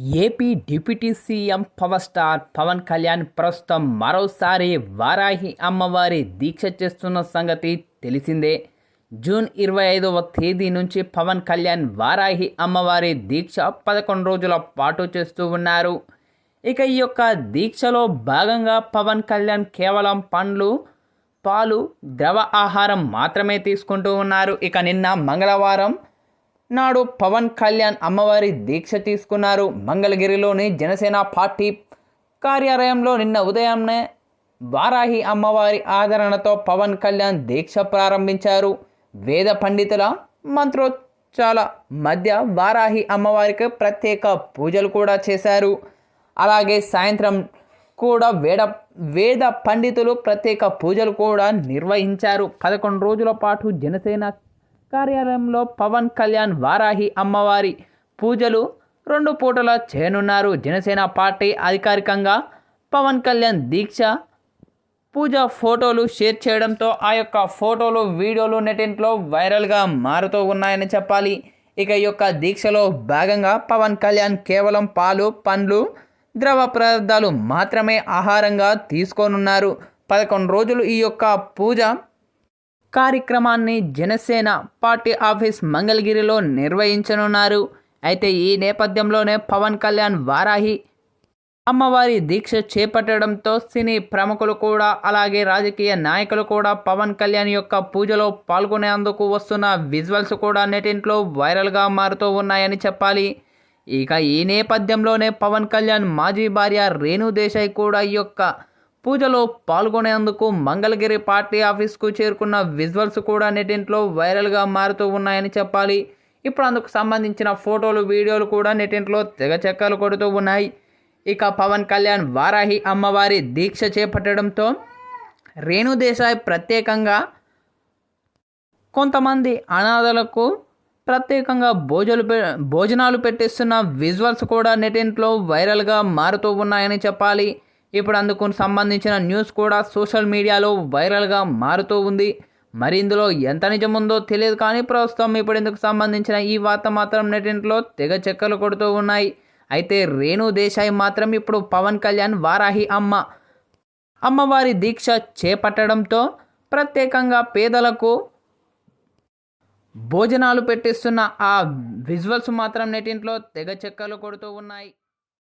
AP deputy CM power star Pawan Kalyan ప్రస్తుతం మరోసారి వారాహి అమ్మవారి దీక్ష చేస్తున్న సంగతి తెలిసిందే. జూన్ ఇరవై ఐదవ తేదీ నుంచి పవన్ కళ్యాణ్ వారాహి అమ్మవారి దీక్ష పదకొండు రోజుల పాటు చేస్తూ ఉన్నారు. ఇక ఈ యొక్క దీక్షలో భాగంగా పవన్ కళ్యాణ్ కేవలం పండ్లు పాలు ద్రవ ఆహారం మాత్రమే తీసుకుంటూ ఉన్నారు. ఇక నిన్న మంగళవారం నాడు పవన్ కళ్యాణ్ అమ్మవారి దీక్ష తీసుకున్నారు. మంగళగిరిలోని జనసేన పార్టీ కార్యాలయంలో నిన్న ఉదయంనే వారాహి అమ్మవారి ఆదరణతో పవన్ కళ్యాణ్ దీక్ష ప్రారంభించారు. వేద పండితుల మంత్రోచ్చాల మధ్య వారాహి అమ్మవారికి ప్రత్యేక పూజలు కూడా చేశారు. అలాగే సాయంత్రం కూడా వేద వేద పండితులు ప్రత్యేక పూజలు కూడా నిర్వహించారు. పదకొండు రోజుల పాటు జనసేన కార్యాలయంలో పవన్ కళ్యాణ్ వారాహి అమ్మవారి పూజలు రెండు పూటల చేయనున్నారు. జనసేన పార్టీ అధికారికంగా పవన్ కళ్యాణ్ దీక్ష పూజ ఫోటోలు షేర్ చేయడంతో ఆ యొక్క ఫోటోలు వీడియోలు నెటింట్లో వైరల్గా మారుతూ ఉన్నాయని చెప్పాలి. ఇక ఈ యొక్క దీక్షలో భాగంగా పవన్ కళ్యాణ్ కేవలం పాలు పండ్లు ద్రవ పదార్థాలు మాత్రమే ఆహారంగా తీసుకోనున్నారు. పదకొండు రోజులు ఈ యొక్క పూజ కార్యక్రమాన్ని జనసేన పార్టీ ఆఫీస్ మంగళగిరిలో నిర్వహించనున్నారు. అయితే ఈ నేపథ్యంలోనే పవన్ కళ్యాణ్ వారాహి అమ్మవారి దీక్ష చేపట్టడంతో సినీ ప్రముఖులు కూడా అలాగే రాజకీయ నాయకులు కూడా పవన్ కళ్యాణ్ యొక్క పూజలో పాల్గొనేందుకు వస్తున్న విజువల్స్ కూడా నెటింట్లో వైరల్గా మారుతూ ఉన్నాయని చెప్పాలి. ఇక ఈ నేపథ్యంలోనే పవన్ కళ్యాణ్ మాజీ భార్య రేణు దేశాయ్ కూడా ఈ యొక్క పూజలో పాల్గొనేందుకు మంగళగిరి పార్టీ ఆఫీస్కు చేరుకున్న విజువల్స్ కూడా నెటింట్లో వైరల్గా మారుతూ ఉన్నాయని చెప్పాలి. ఇప్పుడు అందుకు సంబంధించిన ఫోటోలు వీడియోలు కూడా నెటింట్లో తెగ చెక్కలు కొడుతూ ఉన్నాయి. ఇక పవన్ కళ్యాణ్ వారాహి అమ్మవారి దీక్ష చేపట్టడంతో రేణు దేశాయ్ ప్రత్యేకంగా కొంతమంది అనాథలకు ప్రత్యేకంగా భోజనాలు పె భోజనాలు పెట్టిస్తున్న విజువల్స్ కూడా నెటింట్లో వైరల్గా మారుతూ ఉన్నాయని చెప్పాలి. ఇప్పుడు అందుకు సంబంధించిన న్యూస్ కూడా సోషల్ మీడియాలో వైరల్గా మారుతూ ఉంది. మరి ఇందులో ఎంత నిజముందో తెలియదు కానీ ప్రస్తుతం ఇప్పుడు ఇందుకు సంబంధించిన ఈ వార్త మాత్రం నెటింట్లో తెగ చెక్కలు కొడుతూ ఉన్నాయి. అయితే రేణు దేశాయ్ మాత్రం ఇప్పుడు పవన్ కళ్యాణ్ వారాహి అమ్మ. అమ్మవారి దీక్ష చేపట్టడంతో ప్రత్యేకంగా పేదలకు భోజనాలు పెట్టిస్తున్న ఆ విజువల్స్ మాత్రం నెటింట్లో తెగ చెక్కలు కొడుతూ ఉన్నాయి.